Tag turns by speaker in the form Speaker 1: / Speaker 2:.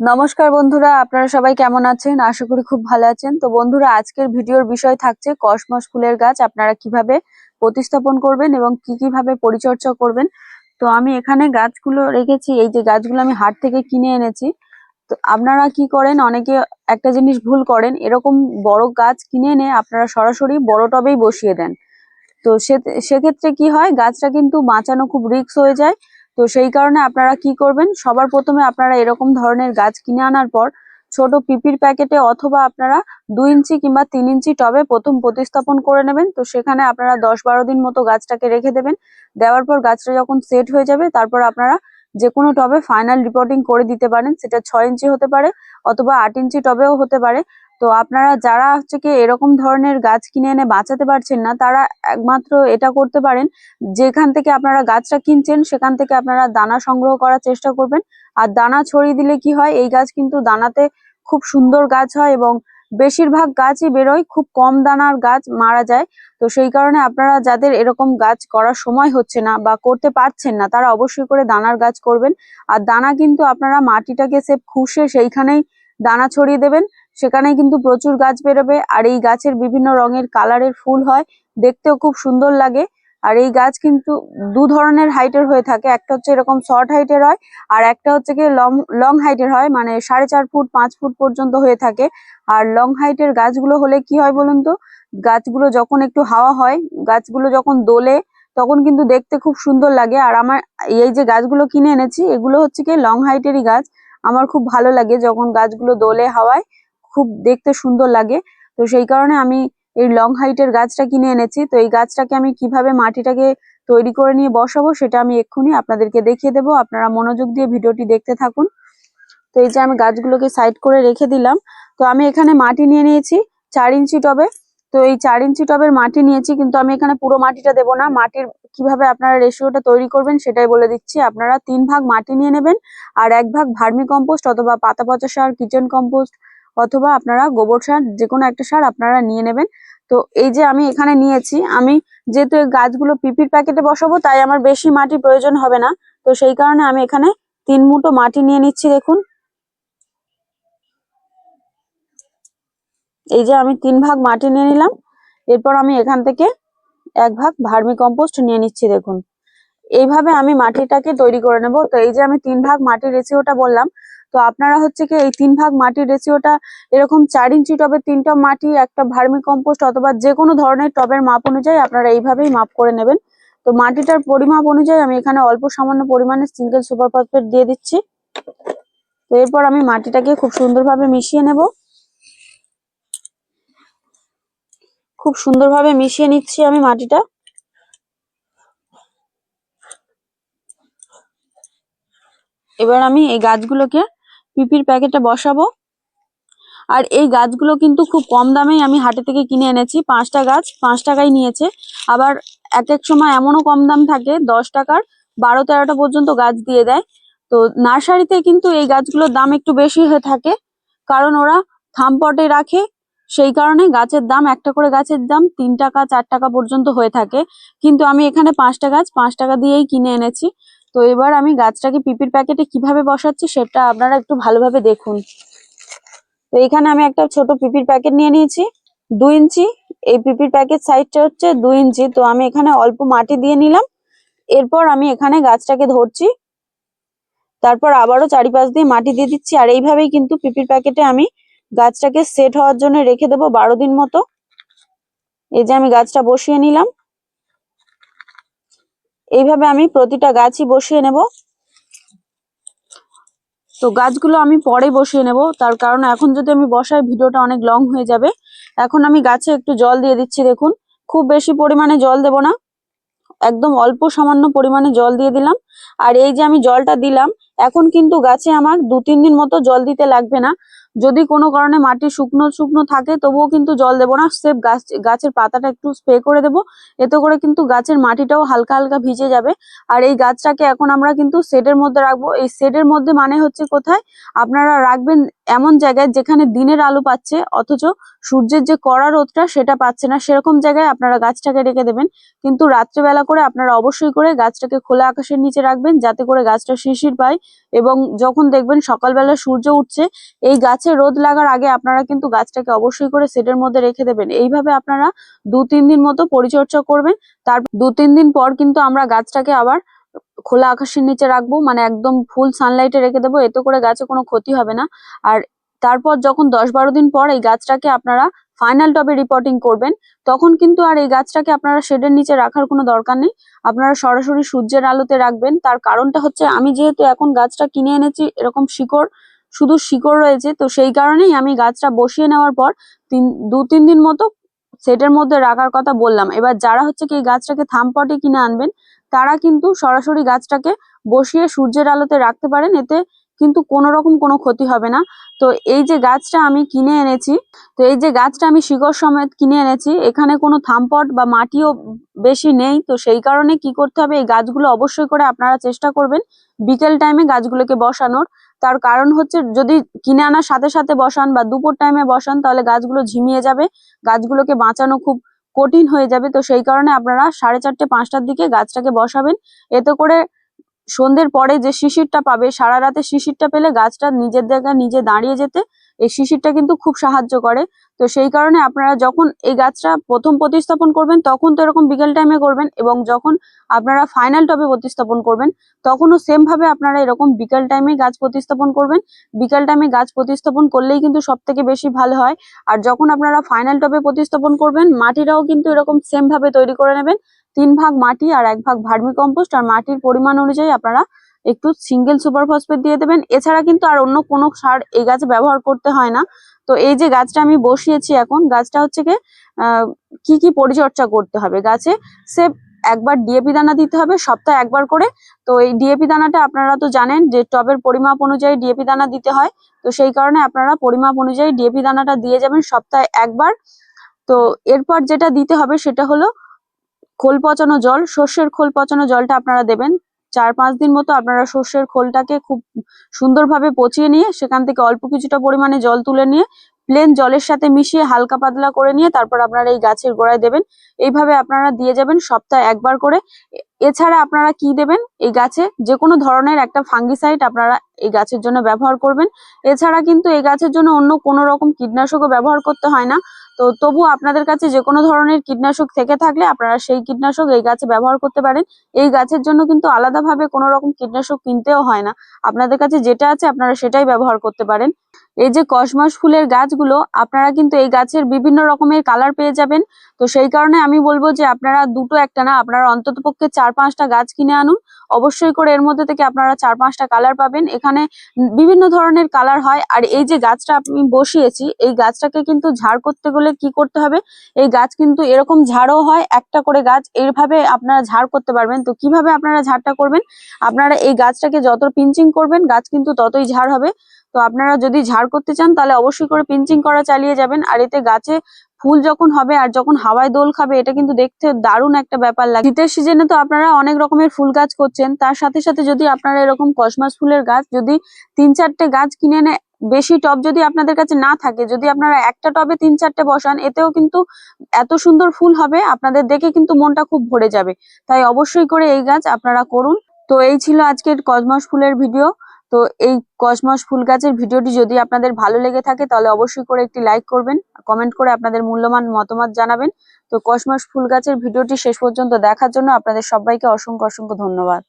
Speaker 1: নমস্কার বন্ধুরা, আপনারা সবাই কেমন আছেন? আশা করি খুব ভালো আছেন। তো বন্ধুরা, আজকের ভিডিওর বিষয় থাকছে কসমস ফুলের গাছ, আপনারা কীভাবে প্রতিস্থাপন করবেন এবং কি কীভাবে পরিচর্যা করবেন। তো আমি এখানে গাছগুলো রেখেছি, এই যে গাছগুলো আমি হাট থেকে কিনে এনেছি। তো আপনারা কি করেন? অনেকে একটা জিনিস ভুল করেন, এরকম বড় গাছ কিনে এনে আপনারা সরাসরি বড় টবেই বসিয়ে দেন। তো সে সেক্ষেত্রে কি হয়, গাছটা কিন্তু বাঁচানো খুব রিস্ক হয়ে যায়। তো সেই কারণে আপনারা কি করবেন? সবার প্রথমে আপনারা এরকম ধরনের গাছ কিনে আনার পর ছোট পিপির প্যাকেটে অথবা আপনারা দুই ইঞ্চি কিংবা তিন ইঞ্চি টবে প্রথম প্রতিস্থাপন করে নেবেন। তো সেখানে আপনারা দশ বারো দিন মতো গাছটাকে রেখে দেবেন। দেওয়ার পর গাছটা যখন সেট হয়ে যাবে, তারপর আপনারা যে কোনো টবে ফাইনাল রিপোর্টিং করে দিতে পারেন। সেটা ছয় ইঞ্চি হতে পারে অথবা আট ইঞ্চি টবেও হতে পারে। তো আপনারা যারা হচ্ছে কি এরকম ধরনের গাছ কিনে এনে বাঁচাতে পারছেন না, তারা একমাত্র এটা করতে পারেন। যেখান থেকে আপনারা গাছটা কিনছেন, সেখান থেকে আপনারা দানা সংগ্রহ করার চেষ্টা করবেন। আর দানা ছড়িয়ে দিলে কি হয়, এই গাছ কিন্তু দানাতে খুব সুন্দর গাছ হয় এবং বেশিরভাগ গাছই বেরোয়, খুব কম দানার গাছ মারা যায়। তো সেই কারণে আপনারা যাদের এরকম গাছ করার সময় হচ্ছে না বা করতে পারছেন না, তারা অবশ্যই করে দানার গাছ করবেন। আর দানা কিন্তু আপনারা মাটিটাকে সে খুশে সেইখানেই দানা ছড়িয়ে দেবেন। সেখানে কিন্তু প্রচুর গাছ বেরোবে, আর এই গাছের বিভিন্ন রঙের কালারের ফুল হয়, দেখতেও খুব সুন্দর লাগে। আর এই গাছ কিন্তু দু ধরনের হাইটের হয়ে থাকে, একটা হচ্ছে এরকম শর্ট হাইটের হয়, আর একটা হচ্ছে কি লং লং হাইটের হয় মানে সাড়ে চার ফুট, পাঁচ ফুট পর্যন্ত হয়ে থাকে। আর লং হাইটের গাছগুলো হলে কি হয় বলুন তো? গাছগুলো যখন একটু হাওয়া হয়, গাছগুলো যখন দোলে, তখন কিন্তু দেখতে খুব সুন্দর লাগে। আর আমার এই যে গাছগুলো কিনে এনেছি, এগুলো হচ্ছে কি লং হাইটেরই গাছ। আমার খুব ভালো লাগে যখন গাছগুলো দোলে হাওয়ায়। খুব দেখতে সুন্দর লাগে। তো সেই কারণে আমি এই লং হাইটের গাছটা কিনে এনেছি। তো এই গাছটাকে আমি কীভাবে মাটিটাকে তৈরি করে নিয়ে বসাবো সেটা আমি এক্ষুনি আপনাদেরকে দেখিয়ে দেবো। আপনারা মনোযোগ দিয়ে ভিডিওটি দেখতে থাকুন। তো এই যে আমি গাছগুলোকে সাইড করে রেখে দিলাম। তো আমি এখানে মাটি নিয়ে নিয়েছি চার ইঞ্চি টবে। তো এই চার ইঞ্চি টবের মাটি নিয়েছি কিন্তু আমি এখানে পুরো মাটিটা দেবো না। মাটির কীভাবে আপনারা রেশিওটা তৈরি করবেন সেটাই বলে দিচ্ছি। আপনারা তিন ভাগ মাটি নিয়ে নেবেন আর এক ভাগ ভার্মি কম্পোস্ট অথবা পাতা পচা সার, কিচেন কম্পোস্ট অথবা আপনারা গোবর সার যে কোনো একটা সার আপনারা নিয়ে নেবেন। তো এই যে আমি এখানে নিয়েছি, আমি যেহেতু গাছগুলো পিপির প্যাকেটে বসাবো, তাই আমার বেশি মাটি প্রয়োজন হবে না। তো সেই কারণে আমি এখানে তিন মুঠো মাটি নিয়ে নিচ্ছি, দেখুন। এই যে আমি তিন ভাগ মাটি নিয়ে নিলাম, এরপর আমি এখান থেকে এক ভাগ ভার্মি কম্পোস্ট নিয়ে নিচ্ছি, দেখুন। এইভাবে আমি মাটিটাকে তৈরি করে নেব। তো এই যে আমি তিন ভাগ মাটির রেসিওটা বললাম তো আপনারা হচ্ছে কি এই তিন ভাগ মাটির রেসিওটা এরকম চার ইঞ্চি টব মাটি, একটা ভার্মি কম্পোস্ট অথবা যে কোনো ধরনের টবের মাপ অনুযায়ী আপনারা এইভাবেই মাপ করে নেবেন। তো মাটিটার পরিমাপ অনুযায়ী আমি এখানে অল্প সামান্য পরিমাণে সিঙ্গেল সুপার ফসফেট দিয়ে দিচ্ছি। তো এরপর আমি মাটিটাকে খুব সুন্দরভাবে মিশিয়ে নেব। খুব সুন্দরভাবে মিশিয়ে নিচ্ছি আমি মাটিটা। এবার আমি এই গাছগুলোকে পিপির প্যাকেটে বসাবো। আর এই গাছগুলো কিন্তু খুব কম দামেই আমি হাটে থেকে কিনে এনেছি। পাঁচটা গাছ, পাঁচ টাকায় নিয়েছে। আবার এক এক সময় এমনও কম দাম থাকে, দশ টাকার, বারো, তেরোটা পর্যন্ত গাছ দিয়ে দেয়। তো নার্সারিতে কিন্তু এই গাছগুলোর দাম একটু বেশি হয়ে থাকে। কারণ ওরা থামপটে রাখে, সেই কারণে গাছের দাম, একটা করে গাছের দাম তিন টাকা, চার টাকা পর্যন্ত হয়ে থাকে। কিন্তু আমি এখানে পাঁচটা গাছ, পাঁচ টাকা দিয়েই কিনে এনেছি। তো এবার আমি গাছটাকে পিপির প্যাকেটে কীভাবে বসাচ্ছি সেটা আপনারা একটু ভালোভাবে দেখুন। তো এখানে আমি একটা ছোট পিপির প্যাকেট নিয়ে নিয়েছি দুই ইঞ্চি। এই পিপির প্যাকেট সাইজটা হচ্ছে দুই ইঞ্চি। তো আমি এখানে অল্প মাটি দিয়ে নিলাম। এরপর আমি এখানে গাছটাকে ধরছি। তারপর আবারও চারিপাশ দিয়ে মাটি দিয়ে দিচ্ছি। আর এইভাবেই কিন্তু পিপির প্যাকেটে আমি গাছটাকে সেট হওয়ার জন্য রেখে দেবো বারো দিন মতো। এই যে আমি গাছটা বসিয়ে নিলাম। এইভাবে আমি প্রতিটা গাছই বসিয়ে নেব। তো গাছগুলো আমি পরে বসিয়ে নেব। তার কারণ এখন যদি আমি বসাই, ভিডিওটা অনেক লং হয়ে যাবে। এখন আমি গাছে একটু জল দিয়ে দিচ্ছি, দেখুন। খুব বেশি পরিমাণে জল দেব না। একদম অল্প সামান্য পরিমাণে জল দিয়ে দিলাম। আর এই যে আমি জলটা দিলাম, এখন কিন্তু গাছে আমার দু তিন দিন মতো জল দিতে লাগবে না। যদি কোনো কারণে মাটি শুকনো শুকনো থাকে, তবুও কিন্তু জল দেবো না। সেফ গাছ, গাছের পাতাটা একটু স্প্রে করে দেবো। এতে করে কিন্তু গাছের মাটিটাও হালকা হালকা ভিজে যাবে। আর এই গাছটাকে এখন আমরা কিন্তু শেডের মধ্যে রাখব। এই শেডের মধ্যে মানে হচ্ছে কোথায়? আপনারা রাখবেন এমন জায়গায় যেখানে দিনের আলো পাচ্ছে, অথচ সূর্যের যে কড়া রোদটা সেটা পাচ্ছে না। সেরকম জায়গায় আপনারা গাছটাকে রেখে দেবেন। কিন্তু রাত্রেবেলা করে আপনারা অবশ্যই করে গাছটাকে খোলা আকাশের নিচে রাখবেন, যাতে করে গাছটা শিশির পায় এবং যখন দেখবেন সকালবেলা সূর্য উঠছে, এই গাছে রোদ লাগার আগে আপনারা কিন্তু গাছটাকে অবশ্যই করে সেটের মধ্যে রেখে দেবেন। এইভাবে আপনারা দু তিন দিন মতো পরিচর্যা করবেন। তার দু তিন দিন পর কিন্তু আমরা গাছটাকে আবার খোলা আকাশের নিচে রাখব মানে একদম ফুল সানলাইটে রেখে দেবো, এতে করে গাছে কোনো ক্ষতি হবে না। আর তারপর যখন দশ বারো দিন পর এই গাছটাকে আপনারা ফাইনাল টবে রিপোর্টিং করবেন, তখন কিন্তু আর এই গাছটাকে আপনারা শেডের নিচে রাখার কোনো দরকার নেই। আপনারা সরাসরি সূর্যের আলোতে রাখবেন। তার কারণটা হচ্ছে, আমি যেহেতু এখন গাছটা কিনে এনেছি, এরকম শিকড়, শুধু শিকড় রয়েছে, তো সেই কারণেই আমি গাছটা বসিয়ে নেওয়ার পর তিন, দু, তিন দিন মতো সেটের মধ্যে রাখার কথা বললাম। এবার যারা হচ্ছে কি এই গাছটাকে থামপটে কিনে আনবেন তারা কিন্তু সরাসরি গাছটাকে বসিয়ে সূর্যের আলোতে রাখতে পারেন, এতে কিন্তু কোনো রকম কোনো ক্ষতি হবে না। তো এই যে গাছটা আমি কিনে এনেছি, তো এই যে গাছটা আমি শিকড় সমেত কিনে এনেছি, এখানে কোনো থামপট বা মাটিও বেশি নেই। তো সেই কারণে কি করতে হবে, এই গাছগুলো অবশ্যই করে আপনারা চেষ্টা করবেন বিকেল টাইমে গাছগুলোকে বসানোর। তার কারণ হচ্ছে যদি কিনে আনার সাথে সাথে বসান বা দুপুর টাইমে বসান, তাহলে গাছগুলো ঝিমিয়ে যাবে। গাছগুলোকে বাঁচানো খুব কঠিন হয়ে যাবে। তো সেই কারণে আপনারা সাড়ে চারটে, পাঁচটার দিকে গাছটাকে বসাবেন। এতে করে সন্ধ্যের পরে যে শিশিরটা পাবে, সারা রাতে শিশিরটা পেলে গাছটা নিজের জায়গায় নিজে দাঁড়িয়ে যেতে এই শিশিরটা কিন্তু খুব সাহায্য করে। তো সেই কারণে আপনারা যখন এই গাছটা প্রথম প্রতিস্থাপন করবেন, তখন তো এরকম বিকেল টাইমে করবেন এবং যখন আপনারা ফাইনাল টবে প্রতিস্থাপন করবেন, তখনও সেম ভাবে আপনারা এরকম বিকেল টাইমে গাছ প্রতিস্থাপন করবেন। বিকেল টাইমে গাছ প্রতিস্থাপন করলেই কিন্তু সব থেকে বেশি ভালো হয়। আর যখন আপনারা ফাইনাল টবে প্রতিস্থাপন করবেন, মাটিটাও কিন্তু এরকম সেম ভাবে তৈরি করে নেবেন। তিন ভাগ মাটি আর এক ভাগ ভার্মি কম্পোস্ট আর মাটির পরিমাণ অনুযায়ী আপনারা একটু সিঙ্গেল সুপার ফসফেট দিয়ে দেবেন। এছাড়া কিন্তু আর অন্য কোনো সার এই গাছে ব্যবহার করতে হয় না। তো এই যে গাছটা আমি বসিয়েছি এখন, গাছটা হচ্ছে কি কি কি পরিচর্যা করতে হবে? গাছে সে একবার ডিএপি দানা দিতে হবে, সপ্তাহে একবার করে। তো এই ডিএপি দানাটা আপনারা তো জানেন যে টবের পরিমাপ অনুযায়ী ডিএপি দানা দিতে হয়। তো সেই কারণে আপনারা পরিমাপ অনুযায়ী ডিএপি দানাটা দিয়ে যাবেন সপ্তাহে একবার। তো এরপর যেটা দিতে হবে সেটা হলো খোল পচানো জল, সর্ষের খোল পচানো জলটা আপনারা দেবেন। চার পাঁচ দিন মতো আপনারা সর্ষের খোলটাকে খুব সুন্দরভাবে পচিয়ে নিয়ে সেখান থেকে অল্প কিছুটা পরিমাণে জল তুলে নিয়ে প্লেন জলের সাথে মিশিয়ে হালকা পাতলা করে নিয়ে তারপর আপনারা এই গাছের গোড়ায় দেবেন। এইভাবে আপনারা দিয়ে যাবেন সপ্তাহে একবার করে। এছাড়া আপনারা কি দেবেন? এই গাছে যে কোনো ধরনের একটা ফাঙ্গিসাইড আপনারা এই গাছের জন্য ব্যবহার করবেন। এছাড়া কিন্তু এই গাছের জন্য অন্য কোনো রকম কীটনাশকও ব্যবহার করতে হয় না। তো তবু আপনাদের কাছে যে কোনো ধরনের কীটনাশক থেকে থাকলে আপনারা সেই কীটনাশক এই গাছে ব্যবহার করতে পারেন। এই গাছের জন্য কিন্তু আলাদাভাবে কোনো রকম কীটনাশক কিনতেও হয় না। আপনাদের কাছে যেটা আছে আপনারা সেটাই ব্যবহার করতে পারেন। এই যে কসমাস ফুলের গাছগুলো, আপনারা কিন্তু এই গাছের বিভিন্ন রকমের কালার পেয়ে যাবেন। তো সেই কারণে আমি বলব যে আপনারা দুটো একটা না, আপনারা অন্ততপক্ষে চার পাঁচটা গাছ কিনে আনুন। অবশ্যই করে এর মধ্যে থেকে আপনারা চার পাঁচটা কালার পাবেন। এখানে বিভিন্ন ধরনের কালার হয়। আর এই যে গাছটা আমি বসিয়েছি, এই গাছটাকে কিন্তু ঝাড় করতে গেলে কি করতে হবে? এই গাছ কিন্তু এরকম ঝাড়ও হয়, একটা করে গাছ এইভাবে আপনারা ঝাড় করতে পারবেন। তো কীভাবে আপনারা ঝাড়টা করবেন? আপনারা এই গাছটাকে যত পিঞ্চিং করবেন, গাছ কিন্তু ততই ঝাড় হবে। তো আপনারা যদি ঝাড় করতে চান, তাহলে অবশ্যই করে পিঞ্চিং করা চালিয়ে যাবেন। আর এতে গাছে ফুল যখন হবে আর যখন হাওয়ায় দোল খাবে, এটা কিন্তু দেখতে দারুণ একটা ব্যাপার লাগে। শীতের সিজনে তো আপনারা অনেক রকমের ফুল গাছ করছেন। তার সাথে সাথে যদি আপনারা এরকম কসমাস ফুলের গাছ যদি তিন চারটে গাছ কিনে এনে বেশি টব যদি আপনাদের কাছে না থাকে, যদি আপনারা একটা টবে তিন চারটে বসান, এতেও কিন্তু এত সুন্দর ফুল হবে, আপনাদের দেখে কিন্তু মনটা খুব ভরে যাবে। তাই অবশ্যই করে এই গাছ আপনারা করুন। তো এই ছিল আজকের কসমস ফুলের ভিডিও। তো এই কসমস ফুল গাছের ভিডিওটি যদি আপনাদের ভালো লেগে থাকে, তাহলে অবশ্যই করে একটি লাইক করবেন, কমেন্ট করে আপনাদের মূল্যবান মতামত জানাবেন। তো কসমস ফুল গাছের ভিডিওটি শেষ পর্যন্ত দেখার জন্য আপনাদের সবাইকে অসংখ্য অসংখ্য ধন্যবাদ।